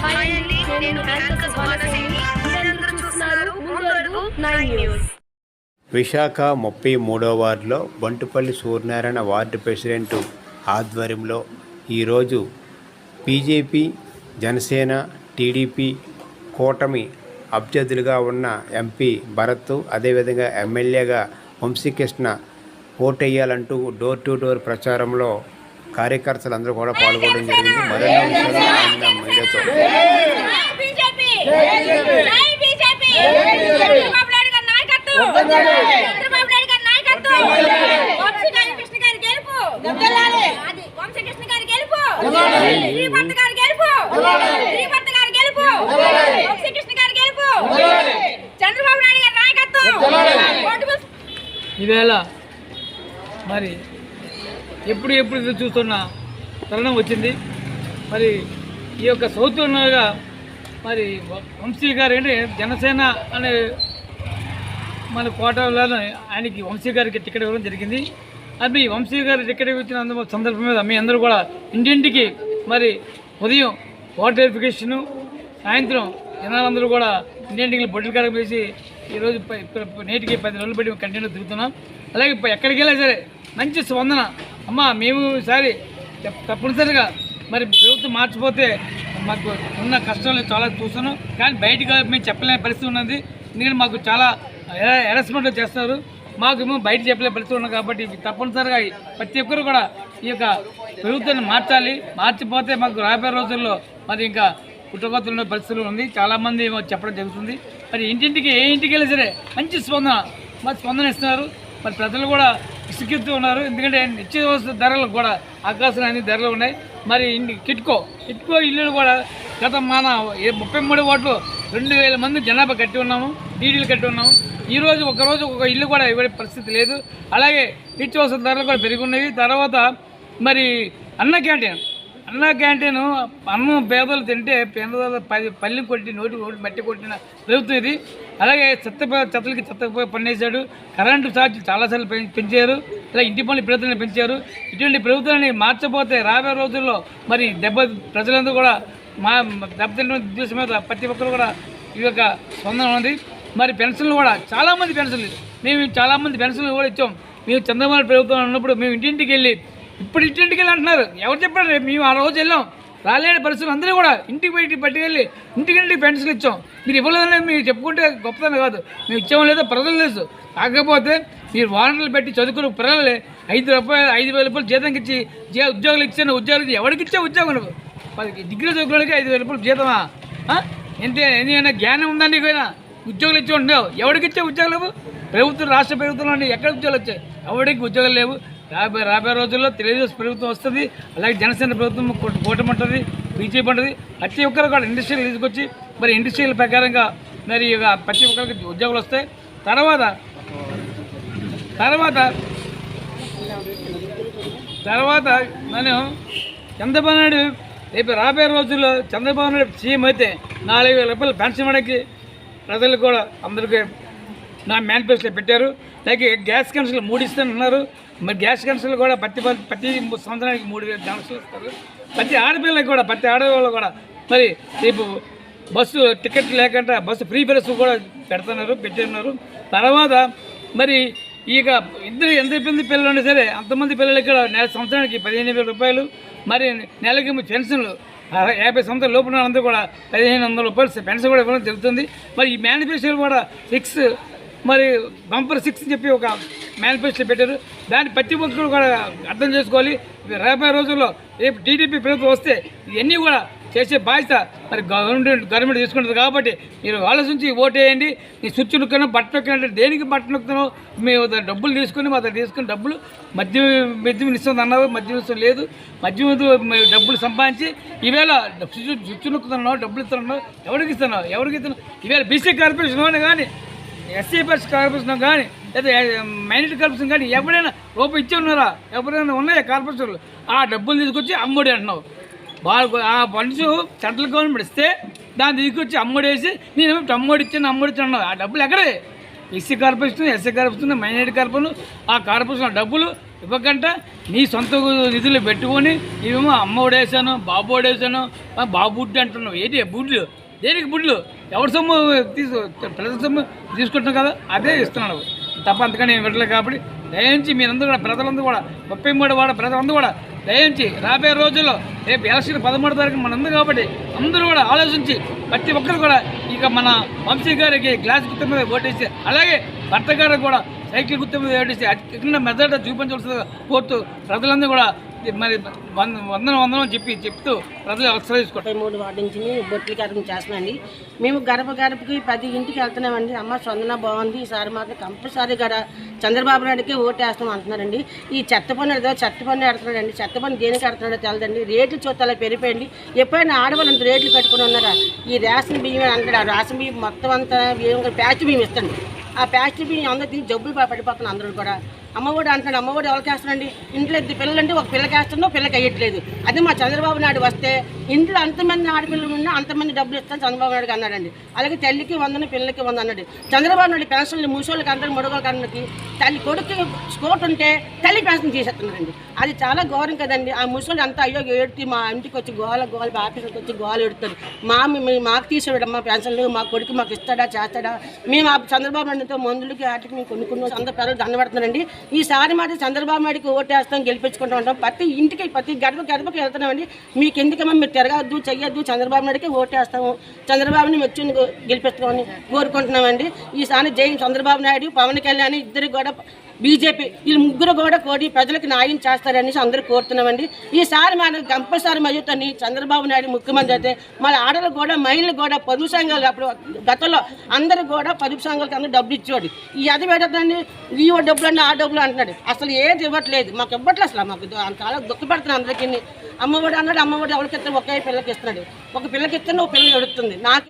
నేను యాంకర్ మీరందరూ చూస్తున్నారు ముందు నైన్ న్యూస్. విశాఖ ముప్పై మూడో వార్డులో బంటుపల్లి సూర్యనారాయణ వార్డు ప్రెసిడెంట్ ఆధ్వర్యంలో ఈరోజు బీజేపీ జనసేన టీడీపీ కూటమి అభ్యర్థులుగా ఉన్న ఎంపీ భరత్ అదేవిధంగా ఎమ్మెల్యేగా వంశీకృష్ణ ఓటేయాలంటూ డోర్ టు డోర్ ప్రచారంలో కార్యకర్తలందరూ కూడా పాల్గొనడం జరిగింది. మరెన్నో విషయాలు ఆయన మీడియాతో చంద్రబాబు నాయుడు గారి నాయకత్వం! ఈవేళ మరి ఎప్పుడు ఎప్పుడు ఎదురు చూస్తున్న తరుణం వచ్చింది. మరి ఈ యొక్క సౌత్ మరి వంశీ గారు ఏంటి జనసేన అనే మన కోటలో ఆయనకి వంశీ గారికి టికెట్ ఇవ్వడం జరిగింది. అది వంశీ గారు టికెట్ ఇచ్చిన సందర్భం మీద మీ అందరూ కూడా ఇంటింటికి మరి ఉదయం ఓటర్ వెరిఫికేషను సాయంత్రం జనాలందరూ కూడా ఇంటింటికి బొడ్లు కార్యక్రమం వేసి ఈరోజు నేటికి పది రోజులు పెట్టి కంటిన్యూ తిరుగుతున్నాం. అలాగే ఎక్కడికి వెళ్ళినా సరే మంచి స్పందన. అమ్మ మేము ఈసారి తప్పనిసరిగా మరి ప్రభుత్వం మార్చిపోతే మాకు ఉన్న కష్టాలు చాలా చూస్తున్నాం. కానీ బయటకు మేము చెప్పలేని పరిస్థితి ఉన్నది. ఎందుకంటే మాకు చాలా హెరాస్మెంట్ చేస్తారు. మాకు ఏమో బయట చెప్పలే పరిస్థితి ఉన్నాం కాబట్టి తప్పనిసరిగా ప్రతి ఒక్కరు కూడా ఈ యొక్క ప్రభుత్వాన్ని మార్చాలి. మార్చిపోతే మాకు రాబోయే రోజుల్లో మరి ఇంకా పుట్టగతులు ఉన్న పరిస్థితులు ఉంది చాలామంది చెప్పడం జరుగుతుంది. మరి ఇంటింటికి ఏ ఇంటికి వెళ్ళి సరే మంచి స్పందన. మరి స్పందన ఇస్తున్నారు. మరి ప్రజలు కూడా ఇసుకెత్తు ఉన్నారు. ఎందుకంటే నిత్యవసర ధరలు కూడా ఆకాశం అన్ని ధరలు ఉన్నాయి. మరి ఇంటి కిట్కో కిట్కో ఇల్లులు కూడా గత మన ఏ ముప్పై మూడు ఓట్లు రెండు వేల మంది జనాభా కట్టి ఉన్నాము డీడీలు కట్టి ఉన్నాము. ఈ రోజు ఒక ఒక ఇల్లు కూడా ఇవ్వడే పరిస్థితి లేదు. అలాగే నిత్యవసర ధరలు కూడా పెరిగి ఉన్నవి. తర్వాత మరి అన్న క్యాంటీన్ అన్న క్యాంటీన్ అన్నం పేదలు తింటే పేదలు పది పల్లి కొట్టి నోటి నోటి మట్టి కొట్టిన ప్రభుత్వం ఇది అలాగే చెత్త చెత్తలకి చెత్త పనిచేశాడు పన్నేశాడు. కరెంటు ఛార్జీలు చాలాసార్లు పెంచారు. ఇలా ఇంటి పనులు ప్రభుత్వాన్ని పెంచారు. ఇటువంటి ప్రభుత్వాన్ని మార్చబోతే రాబోయే రోజుల్లో మరి దెబ్బ ప్రజలందరూ కూడా మా దెబ్బతింటున్న ఉద్దేశం మీద ప్రతి ఒక్కరు కూడా ఈ యొక్క స్పందన ఉంది. మరి పెన్షన్లు కూడా చాలామంది పెన్షన్లు మేము చాలామంది పెన్షన్లు కూడా ఇచ్చాం. మేము చంద్రబాబు ప్రభుత్వం ఉన్నప్పుడు మేము ఇంటింటికి వెళ్ళి ఇప్పుడు ఇంటింటికి వెళ్ళి అంటున్నారు. ఎవరు చెప్పారు? రేపు మేము ఆ రోజు వెళ్ళాం. రాలేని పరిస్థితులు అందరూ కూడా ఇంటికి బయటికి పట్టుకెళ్ళి ఇంటికి ఇంటికి పెన్షన్లు ఇచ్చాం. మీరు ఇవ్వలేదని మీరు చెప్పుకుంటే గొప్పతనం కాదు. మేము ఇచ్చామో లేదో ప్రజలు తెలుసు. కాకపోతే మీరు వారంటలు పెట్టి చదువుకున్న పిల్లలే ఐదు రూపాయలు ఐదు వేల రూపాయలు జీతంకి ఇచ్చి జీ ఉద్యోగులు ఇచ్చిన ఉద్యోగులు ఎవరికి ఇచ్చే ఉద్యోగం నువ్వు? పది డిగ్రీ చదువుకోవడానికి ఐదు వేల రూపాయలు జీతమా? ఎంత ఎందుకైనా జ్ఞానం ఉందా నీకైనా ఉద్యోగులు ఇచ్చి ఉండవు ఎవరికి ఇచ్చే ఉద్యోగాలు లేవు ప్రభుత్వం రాష్ట్ర ప్రభుత్వంలో ఎక్కడ ఉద్యోగాలు వచ్చాయి? ఎవరికి ఉద్యోగాలు లేవు? రాబోయే రాబోయే రోజుల్లో తెలుగుదేశం ప్రభుత్వం వస్తుంది. అలాగే జనసేన ప్రభుత్వం కూటమి ఉంటుంది బీజేపీ ఉంటుంది. ప్రతి ఒక్కరు కూడా ఇండస్ట్రీలు తీసుకొచ్చి మరి ఇండస్ట్రీల ప్రకారంగా మరి ప్రతి ఒక్కరికి ఉద్యోగాలు వస్తాయి. తర్వాత తర్వాత తర్వాత నేను చంద్రబాబు నాయుడు రేపు రాబోయే రోజుల్లో చంద్రబాబు నాయుడు సీఎం అయితే నాలుగు వేల రూపాయలు పెన్షన్ ఇవ్వడానికి ప్రజలు కూడా అందరికీ నా మేనిఫెస్టో పెట్టారు. అలాగే గ్యాస్ కనెక్షన్లు మూడు ఇస్తానన్నారు మరి గ్యాస్ కనెక్షన్లు కూడా ప్రతి ప్రతి సంవత్సరానికి మూడు వేలు కనెక్షన్లు ఇస్తారు. ప్రతి ఆడపిల్లకి కూడా ప్రతి ఆడవాళ్ళు కూడా. మరి రేపు బస్సు టికెట్ లేకుండా బస్సు ఫ్రీ బస్సు కూడా పెడుతున్నారు పెట్టున్నారు. తర్వాత మరి ఇక ఇద్దరు ఎంత మంది పిల్లలు ఉన్నా సరే అంతమంది పిల్లలు ఇక్కడ నెల సంవత్సరానికి పదిహేను వేల రూపాయలు మరి నెలకి పెన్షన్లు. యాభై సంవత్సరాల లోపు అందరూ కూడా పదిహేను వందల రూపాయలు పెన్షన్ కూడా ఇవ్వడం జరుగుతుంది. మరి ఈ మేనిఫెస్టోలు కూడా సిక్స్ మరి బంపర్ సిక్స్ అని చెప్పి ఒక మేనిఫెస్టో పెట్టారు. దాన్ని ప్రతి ఒక్కరు కూడా అర్థం చేసుకోవాలి. రాబోయే రోజుల్లో రేపు టీడీపీ ప్రభుత్వం వస్తే ఇవన్నీ కూడా చేసే బాధ్యత మరి గవర్నమెంట్ గవర్నమెంట్ తీసుకుంటుంది కాబట్టి మీరు ఆలోచించి ఓటేయండి. నీ స్విచ్ నొక్కను బట్ట నొక్కినట్టు దేనికి బట్ట నొక్కుతున్నావు మేము డబ్బులు తీసుకుని మా దగ్గర తీసుకుని డబ్బులు మద్యం మద్యం ఇస్తుంది అన్నావు మద్యం ఇస్తుంది లేదు. మద్యం డబ్బులు సంపాదించి ఈవేళ స్విచ్ స్విచ్ నొక్కుతున్నావు డబ్బులు ఇస్తున్నావు ఎవరికి ఇస్తున్నావు ఎవరికి ఇస్తున్నావు ఈవేళ బీసీ కార్పొరేషన్ కానీ ఎస్సీ బస్ కార్పొరేషన్ కానీ లేదా మైనార్టీ కార్పొరేషన్ కానీ ఎవరైనా రూపాయి ఇచ్చి ఉన్నారా? ఎవరైనా ఉన్నాయా కార్పొరేషన్లు? ఆ డబ్బులు తీసుకొచ్చి అమ్ముడి అంటున్నావు. వాళ్ళు ఆ ఫండ్స్ సెంట్రల్ గవర్నమెంట్ ఇస్తే దాన్ని తీసుకొచ్చి అమ్ముడేసి నేను అమ్మోడి ఇచ్చాను అమ్మోడి ఇచ్చాను అన్నావు. ఆ డబ్బులు ఎక్కడే? SC corporation SC corporation minority corporation ఆ కార్పొరేషన్ డబ్బులు ఇవ్వకుండా నీ సొంత నిధులు పెట్టుకొని నీవేమో అమ్మ ఓడేసాను బాబు ఓడేసాను బాబు బుడ్డు అంటున్నావు. ఏంటి బుడ్లు? దేనికి బుడ్లు? ఎవరి సొమ్ము తీసు పిల్లల సొమ్ము తీసుకుంటున్నాం కదా అదే ఇస్తున్నాడు. తప్ప అంతకని నేను పెట్టలేదు కాబట్టి దయించి మీరందరూ కూడా ప్రజలందరూ కూడా ముప్పై మూడు వాడ ప్రజలందరూ కూడా దయించి రాబోయే రోజుల్లో రేపు ఎలక్షన్ పదమూడు తారీఖు మన ఉంది కాబట్టి అందరూ కూడా ఆలోచించి ప్రతి ఒక్కరు కూడా ఇక మన వంశీ గారికి గ్లాస్ గుర్తు మీద ఓటేసి అలాగే భర్త గారికి కూడా సైకిల్ గుర్తు మీద ఓటేసి అత్యంత మెదట చూపించవలసిందిగా కోరుతూ ప్రజలందరూ కూడా మరి వంద వందనం వందనం చెప్పి చెప్తూ ప్రజలు అవసరం మూడు వాటి నుంచి బొట్లు కార్యక్రమం చేస్తున్నామండి మేము గడప గడపకి పది ఇంటికి వెళ్తున్నామండి. అమ్మ స్పందన బాగుంది. ఈసారి మాత్రం కంపల్సరీ గడ చంద్రబాబు నాయుడుకి ఓటు వేస్తాం అంటున్నారండి. ఈ చెత్త పన్ను ఏదో చెత్త పన్ను ఎడుతున్నాడండి చెత్త పన్ను దేనికి ఎడుతున్నాడో తెలదండి. రేట్లు చూస్తే అలా పెరిగిపోయండి ఎప్పుడైనా ఆడవాళ్ళు అంత రేట్లు కట్టుకుని ఉన్నారా? ఈ రేషన్ బియ్యం అంటాడు ఆ రేషన్ బియ్యం మొత్తం అంతా బియ్యం ప్యాచ్ బియ్యం ఇస్తాండి. ఆ ప్యాచ్ బియ్యం అందరూ తిని జబ్బులు ప- పడిపోతున్నారు అందరూ కూడా. అమ్మఒడి అంటున్నాడు అమ్మఒడి ఎవరికి వేస్తాడండి ఇంట్లో ఇద్దరు పిల్లలంటే ఒక పిల్లకి వేస్తుందో పిల్లకి అయ్యట్లేదు. అదే మా చంద్రబాబు నాయుడు వస్తే ఇంట్లో అంతమంది ఆడపిల్లలు ఉన్నా అంతమంది డబ్బులు ఇస్తాను చంద్రబాబు నాయుడు అన్నాడండి. అలాగే తల్లికి వందని పిల్లలకి వంద అన్నాడు. చంద్రబాబు నాయుడు పెన్షన్లు ముసోళ్ళకి అందరూ ముడగలకి అందరికి తల్లి కొడుకు స్కోట్ ఉంటే తల్లి పెన్షన్ చేసేస్తున్నారండి. అది చాలా ఘోరం కదండి. ఆ ముసలి అంతా అయ్యో ఏడుతి మా ఇంటికి వచ్చి గోల గోల ఆఫీస్కి వచ్చి గోల ఎడుతారు మా మాకు తీసేవాడమ్మా పెన్షన్లు మా కొడుకు మాకు ఇస్తాడా చేస్తాడా? మేము ఆ చంద్రబాబు నాయుడుతో మందులకి వాటికి మేము కొనుక్కున్నాం. అందరు పెద్దలు దండబడుతున్నారండి ఈసారి మాట చంద్రబాబు నాయుడుకి ఓటేస్తాం గెలిపించుకుంటూ ఉంటాం. ప్రతి ఇంటికి ప్రతి గడప గడపకి వెళ్తున్నామండి. మీకు ఎందుకమ్మా మీరు తిరగద్దు చెయ్యొద్దు చంద్రబాబు నాయుడుకి ఓటేస్తాము చంద్రబాబుని మెచ్చుని గెలిపిస్తామని కోరుకుంటున్నామండి. ఈసారి జై చంద్రబాబు నాయుడు పవన్ కళ్యాణ్ ఇద్దరు కూడా బీజేపీ వీళ్ళు ముగ్గురు కూడా కోడి ప్రజలకు న్యాయం చేస్తారనేసి అందరూ కోరుతున్నామండి. ఈసారి మన కంపల్సరీ మయ్యుతని చంద్రబాబు నాయుడు ముఖ్యమంత్రి అయితే మన ఆడలు కూడా మహిళలు కూడా పొదుపు సంఘాలు అప్పుడు గతంలో అందరూ కూడా పొదుపు సంఘాలకి అందరూ డబ్బులు ఇచ్చేవాడు ఈ అది పెట్టదండి ఈ డబ్బులు అన్నీ ఆ డబ్బులు అంటున్నాడు. అసలు ఏది ఇవ్వట్లేదు. మాకు ఇవ్వట్లేదు అసలు. మాకు చాలా దుఃఖపడుతున్నాను అందరికీ. అమ్మఒడి అన్నాడు అమ్మఒడి ఎవరికి ఇస్తాడు ఒకే పిల్లకి ఇస్తున్నాడు. ఒక పిల్లకి ఇస్తే ఒక పిల్ల ఎడుతుంది. నాకు